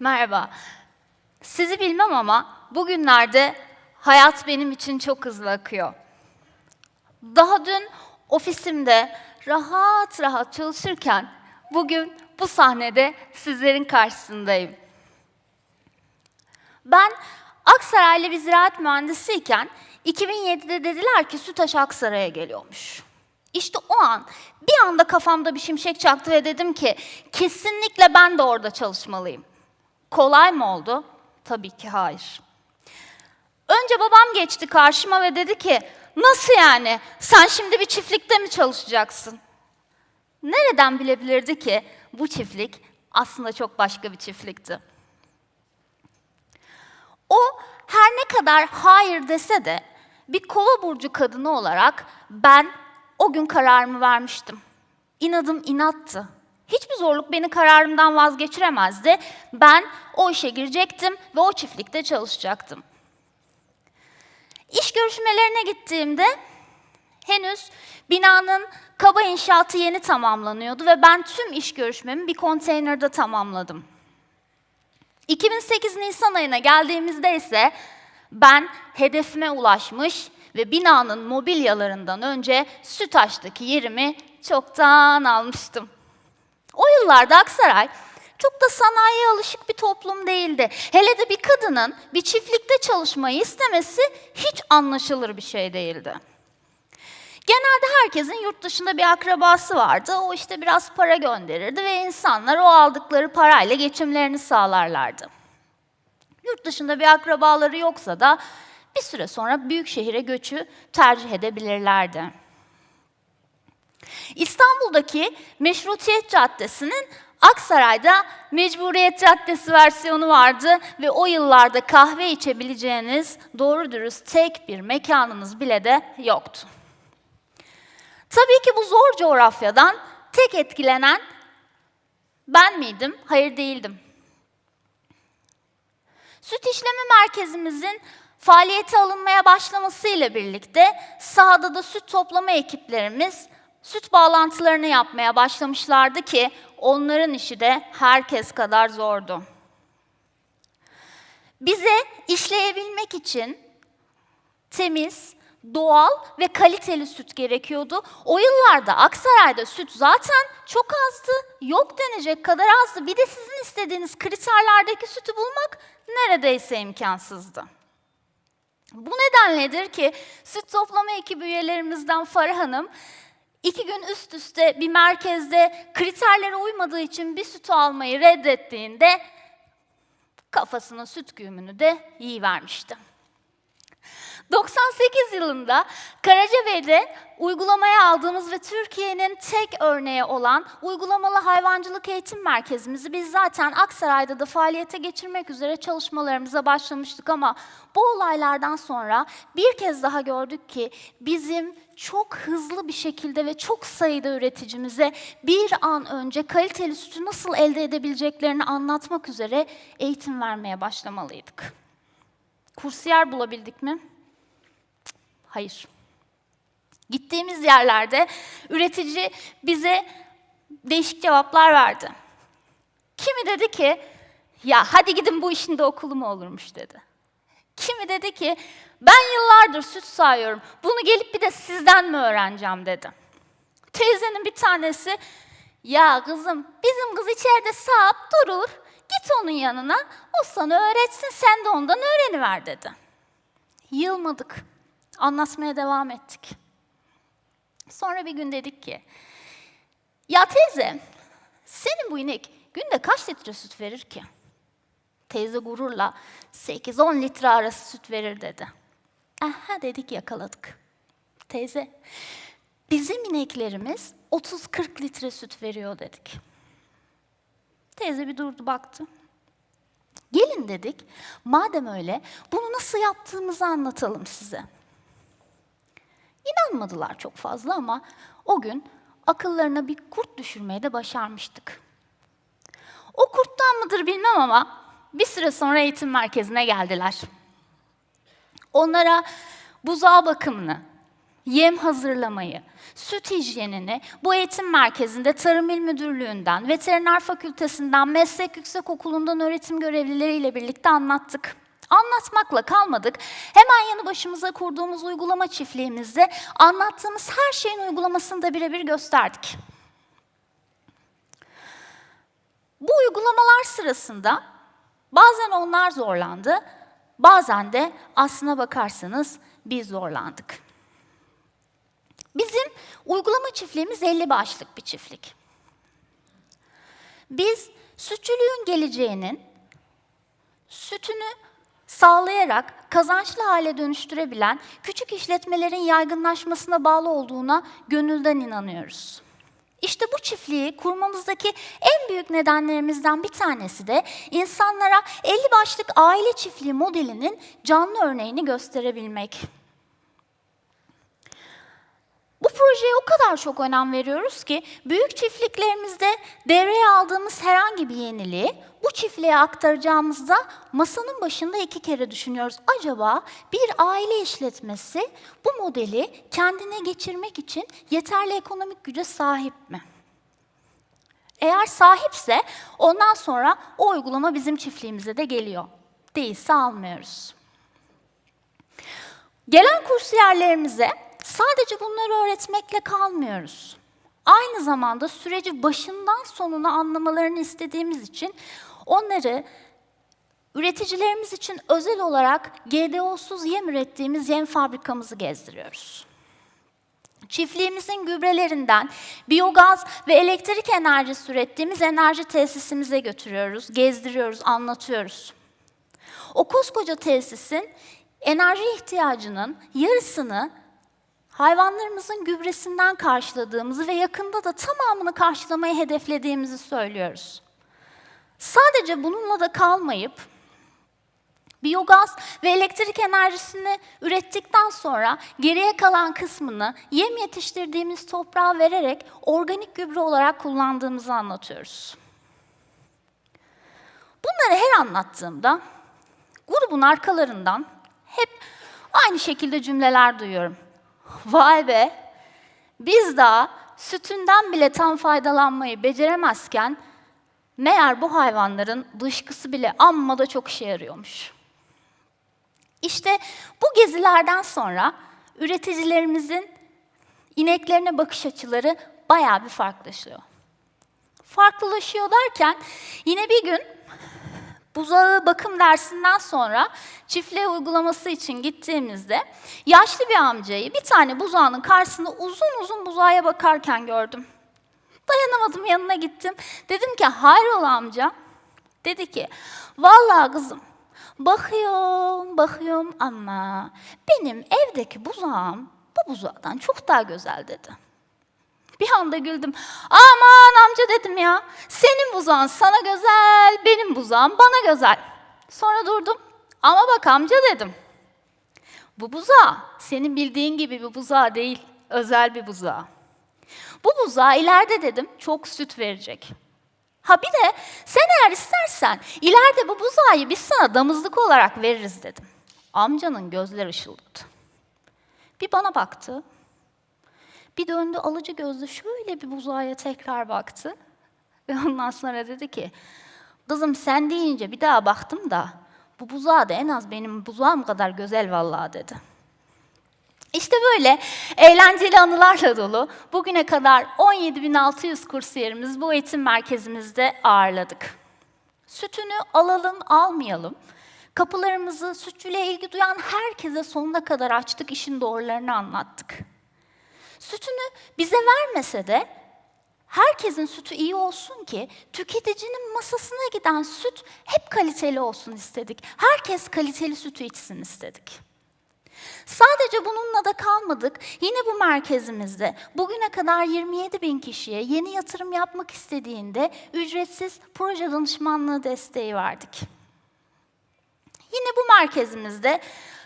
Merhaba. Sizi bilmem ama bugünlerde hayat benim için çok hızlı akıyor. Daha dün ofisimde rahat rahat çalışırken bugün bu sahnede sizlerin karşısındayım. Ben Aksaraylı bir ziraat mühendisiyken 2007'de dediler ki Sütaş Aksaray'a geliyormuş. İşte o an bir anda kafamda bir şimşek çaktı ve dedim ki kesinlikle ben de orada çalışmalıyım. Kolay mı oldu? Tabii ki hayır. Önce babam geçti karşıma ve dedi ki nasıl yani sen şimdi bir çiftlikte mi çalışacaksın? Nereden bilebilirdi ki bu çiftlik aslında çok başka bir çiftlikti. O her ne kadar hayır dese de bir kova burcu kadını olarak ben o gün kararımı vermiştim. İnadım inattı. Hiçbir zorluk beni kararımdan vazgeçiremezdi. Ben o işe girecektim ve o çiftlikte çalışacaktım. İş görüşmelerine gittiğimde henüz binanın kaba inşaatı yeni tamamlanıyordu ve ben tüm iş görüşmemi bir konteynerde tamamladım. 2008 Nisan ayına geldiğimizde ise ben hedefime ulaşmış ve binanın mobilyalarından önce Sütaş'taki yerimi çoktan almıştım. Yıllarda Aksaray çok da sanayiye alışık bir toplum değildi. Hele de bir kadının bir çiftlikte çalışmayı istemesi hiç anlaşılır bir şey değildi. Genelde herkesin yurt dışında bir akrabası vardı. O işte biraz para gönderirdi ve insanlar o aldıkları parayla geçimlerini sağlarlardı. Yurt dışında bir akrabaları yoksa da bir süre sonra büyük şehire göçü tercih edebilirlerdi. İstanbul'daki Meşrutiyet Caddesi'nin Aksaray'da Mecburiyet Caddesi versiyonu vardı ve o yıllarda kahve içebileceğiniz doğru dürüst tek bir mekanınız bile de yoktu. Tabii ki bu zor coğrafyadan tek etkilenen ben miydim? Hayır değildim. Süt işleme merkezimizin faaliyete alınmaya başlamasıyla birlikte sahada da süt toplama ekiplerimiz süt bağlantılarını yapmaya başlamışlardı ki onların işi de herkes kadar zordu. Bize işleyebilmek için temiz, doğal ve kaliteli süt gerekiyordu. O yıllarda Aksaray'da süt zaten çok azdı, yok denecek kadar azdı. Bir de sizin istediğiniz kriterlerdeki sütü bulmak neredeyse imkansızdı. Bu nedenledir ki süt toplama ekibi üyelerimizden Farah Hanım iki gün üst üste bir merkezde kriterlere uymadığı için bir sütü almayı reddettiğinde kafasına süt güğümünü de yiyivermişti. 98 yılında Karacabey'de uygulamaya aldığımız ve Türkiye'nin tek örneği olan uygulamalı hayvancılık eğitim merkezimizi biz zaten Aksaray'da da faaliyete geçirmek üzere çalışmalarımıza başlamıştık ama bu olaylardan sonra bir kez daha gördük ki bizim çok hızlı bir şekilde ve çok sayıda üreticimize bir an önce kaliteli sütü nasıl elde edebileceklerini anlatmak üzere eğitim vermeye başlamalıydık. Kursiyer bulabildik mi? Hayır. Gittiğimiz yerlerde üretici bize değişik cevaplar verdi. Kimi dedi ki, ya hadi gidin bu işin de okulu mu olurmuş dedi. Kimi dedi ki, ben yıllardır süt sağıyorum, bunu gelip bir de sizden mi öğreneceğim dedi. Teyzenin bir tanesi, ya kızım bizim kız içeride sağıp durur, git onun yanına, o sana öğretsin, sen de ondan öğreniver dedi. Yılmadık. Anlatmaya devam ettik. Sonra bir gün dedik ki, ya teyze, senin bu inek günde kaç litre süt verir ki? Teyze gururla 8-10 litre arası süt verir dedi. Aha dedik yakaladık. Teyze, bizim ineklerimiz 30-40 litre süt veriyor dedik. Teyze bir durdu baktı. Gelin dedik, madem öyle bunu nasıl yaptığımızı anlatalım size. İnanmadılar çok fazla ama o gün akıllarına bir kurt düşürmeye de başarmıştık. O kurttan mıdır bilmem ama bir süre sonra eğitim merkezine geldiler. Onlara buzağı bakımını, yem hazırlamayı, süt hijyenini bu eğitim merkezinde Tarım İl Müdürlüğü'nden, Veteriner Fakültesinden, Meslek Yüksekokulu'ndan öğretim görevlileriyle birlikte anlattık. Anlatmakla kalmadık. Hemen yanı başımıza kurduğumuz uygulama çiftliğimizde anlattığımız her şeyin uygulamasını da birebir gösterdik. Bu uygulamalar sırasında bazen onlar zorlandı, bazen de aslına bakarsanız biz zorlandık. Bizim uygulama çiftliğimiz 50 başlık bir çiftlik. Biz sütçülüğün geleceğinin sütünü sağlayarak kazançlı hale dönüştürebilen küçük işletmelerin yaygınlaşmasına bağlı olduğuna gönülden inanıyoruz. İşte bu çiftliği kurmamızdaki en büyük nedenlerimizden bir tanesi de insanlara 50 başlık aile çiftliği modelinin canlı örneğini gösterebilmek. Bu projeye o kadar çok önem veriyoruz ki büyük çiftliklerimizde devreye aldığımız herhangi bir yeniliği bu çiftliğe aktaracağımızda masanın başında iki kere düşünüyoruz. Acaba bir aile işletmesi bu modeli kendine geçirmek için yeterli ekonomik güce sahip mi? Eğer sahipse ondan sonra o uygulama bizim çiftliğimize de geliyor. Değilse almıyoruz. Gelen kursiyerlerimize sadece bunları öğretmekle kalmıyoruz. Aynı zamanda süreci başından sonuna anlamalarını istediğimiz için onları üreticilerimiz için özel olarak GDO'suz yem ürettiğimiz yem fabrikamızı gezdiriyoruz. Çiftliğimizin gübrelerinden biyogaz ve elektrik enerjisi ürettiğimiz enerji tesisimize götürüyoruz, gezdiriyoruz, anlatıyoruz. O koskoca tesisin enerji ihtiyacının yarısını hayvanlarımızın gübresinden karşıladığımızı ve yakında da tamamını karşılamayı hedeflediğimizi söylüyoruz. Sadece bununla da kalmayıp biyogaz ve elektrik enerjisini ürettikten sonra geriye kalan kısmını yem yetiştirdiğimiz toprağa vererek organik gübre olarak kullandığımızı anlatıyoruz. Bunları her anlattığımda grubun arkalarından hep aynı şekilde cümleler duyuyorum. Vay be! Biz daha sütünden bile tam faydalanmayı beceremezken meğer bu hayvanların dışkısı bile amma da çok işe yarıyormuş. İşte bu gezilerden sonra üreticilerimizin ineklerine bakış açıları bayağı bir farklılaşıyor. Farklılaşıyor derken yine bir gün buzağı bakım dersinden sonra çiftliğe uygulaması için gittiğimizde yaşlı bir amcayı bir tane buzağının karşısında uzun uzun buzağa bakarken gördüm. Dayanamadım yanına gittim. Dedim ki hayrola amca? Dedi ki vallahi kızım bakıyorum bakıyorum ama benim evdeki buzağım bu buzağdan çok daha güzel dedi. Bir anda güldüm. Aman amca dedim ya. Senin buzağın sana güzel, benim buzağım bana güzel. Sonra durdum. Ama bak amca dedim. Bu buzağı senin bildiğin gibi bir buzağı değil. Özel bir buzağı. Bu buzağı ileride dedim çok süt verecek. Ha bir de sen eğer istersen ileride bu buzağı biz sana damızlık olarak veririz dedim. Amcanın gözleri ışıldadı. Bir bana baktı. Bir döndü alıcı gözlü şöyle bir buzağa tekrar baktı. Ve ondan sonra dedi ki, kızım sen deyince bir daha baktım da bu buzağı da en az benim buzağım kadar güzel vallahi dedi. İşte böyle eğlenceli anılarla dolu bugüne kadar 17.600 kursiyerimiz bu eğitim merkezimizde ağırladık. Sütünü alalım almayalım. Kapılarımızı sütçüyle ilgi duyan herkese sonuna kadar açtık, işin doğrularını anlattık. Sütünü bize vermese de herkesin sütü iyi olsun ki tüketicinin masasına giden süt hep kaliteli olsun istedik. Herkes kaliteli sütü içsin istedik. Sadece bununla da kalmadık. Yine bu merkezimizde bugüne kadar 27 bin kişiye yeni yatırım yapmak istediğinde ücretsiz proje danışmanlığı desteği verdik. Yine bu merkezimizde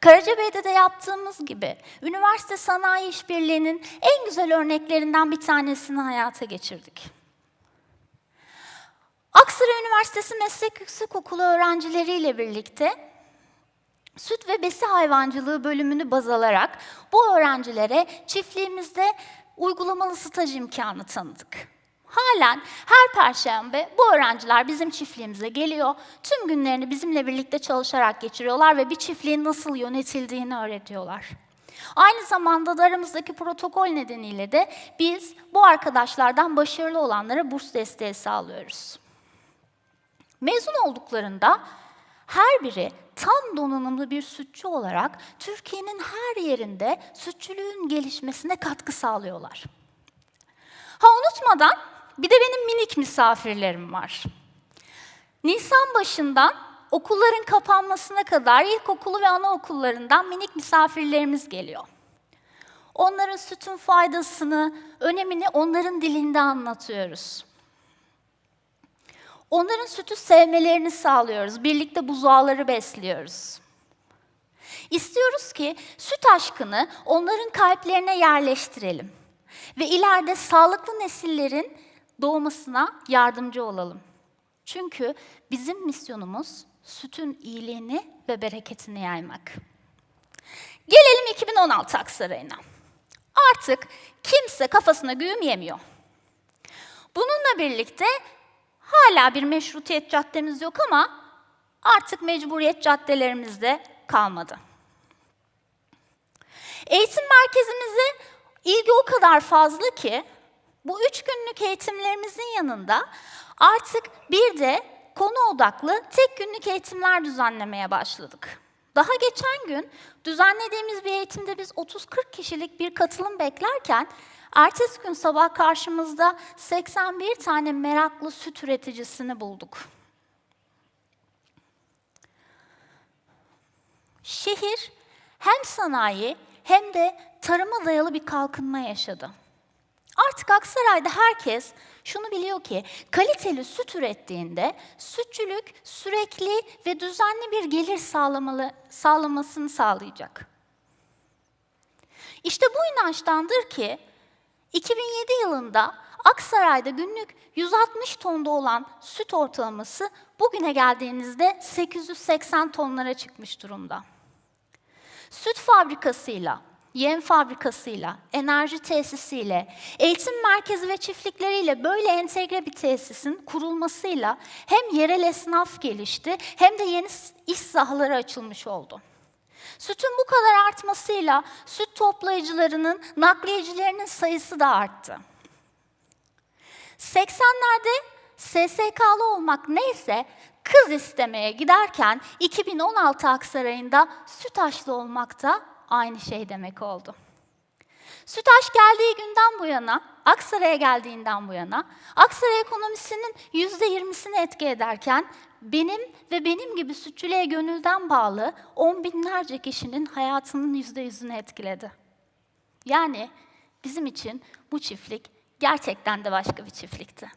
Karacabey'de de yaptığımız gibi üniversite sanayi işbirliğinin en güzel örneklerinden bir tanesini hayata geçirdik. Aksaray Üniversitesi Meslek Yüksekokulu öğrencileriyle birlikte süt ve besi hayvancılığı bölümünü baz alarak bu öğrencilere çiftliğimizde uygulamalı staj imkanı tanıdık. Halen her perşembe bu öğrenciler bizim çiftliğimize geliyor. Tüm günlerini bizimle birlikte çalışarak geçiriyorlar ve bir çiftliğin nasıl yönetildiğini öğretiyorlar. Aynı zamanda da aramızdaki protokol nedeniyle de biz bu arkadaşlardan başarılı olanlara burs desteği sağlıyoruz. Mezun olduklarında her biri tam donanımlı bir sütçü olarak Türkiye'nin her yerinde sütçülüğün gelişmesine katkı sağlıyorlar. Ha unutmadan bir de benim minik misafirlerim var. Nisan başından okulların kapanmasına kadar ilkokulu ve anaokullarından minik misafirlerimiz geliyor. Onların sütün faydasını, önemini onların dilinde anlatıyoruz. Onların sütü sevmelerini sağlıyoruz. Birlikte buzağları besliyoruz. İstiyoruz ki süt aşkını onların kalplerine yerleştirelim ve ileride sağlıklı nesillerin doğmasına yardımcı olalım. Çünkü bizim misyonumuz sütün iyiliğini ve bereketini yaymak. Gelelim 2016 Aksaray'ına. Artık kimse kafasına güğüm yemiyor. Bununla birlikte hala bir meşrutiyet caddemiz yok ama artık mecburiyet caddelerimiz de kalmadı. Eğitim merkezimize ilgi o kadar fazla ki bu üç günlük eğitimlerimizin yanında artık bir de konu odaklı tek günlük eğitimler düzenlemeye başladık. Daha geçen gün düzenlediğimiz bir eğitimde biz 30-40 kişilik bir katılım beklerken ertesi gün sabah karşımızda 81 tane meraklı süt üreticisini bulduk. Şehir hem sanayi hem de tarıma dayalı bir kalkınma yaşadı. Artık Aksaray'da herkes şunu biliyor ki kaliteli süt ürettiğinde sütçülük sürekli ve düzenli bir gelir sağlamalı, sağlamasını sağlayacak. İşte bu inançtandır ki 2007 yılında Aksaray'da günlük 160 tonda olan süt ortalaması bugüne geldiğinizde 880 tonlara çıkmış durumda. Süt fabrikasıyla, yem fabrikasıyla, enerji tesisiyle, eğitim merkezi ve çiftlikleriyle böyle entegre bir tesisin kurulmasıyla hem yerel esnaf gelişti hem de yeni iş sahaları açılmış oldu. Sütün bu kadar artmasıyla süt toplayıcılarının, nakliyecilerinin sayısı da arttı. 80'lerde SSK'lı olmak neyse kız istemeye giderken 2016 Aksaray'ında sütaşlı olmak da aynı şey demek oldu. Sütaş geldiği günden bu yana, Aksaray'a geldiğinden bu yana, Aksaray ekonomisinin yüzde yirmisini etki ederken benim ve benim gibi sütçülüğe gönülden bağlı on binlerce kişinin hayatının yüzde yüzünü etkiledi. Yani bizim için bu çiftlik gerçekten de başka bir çiftlikti.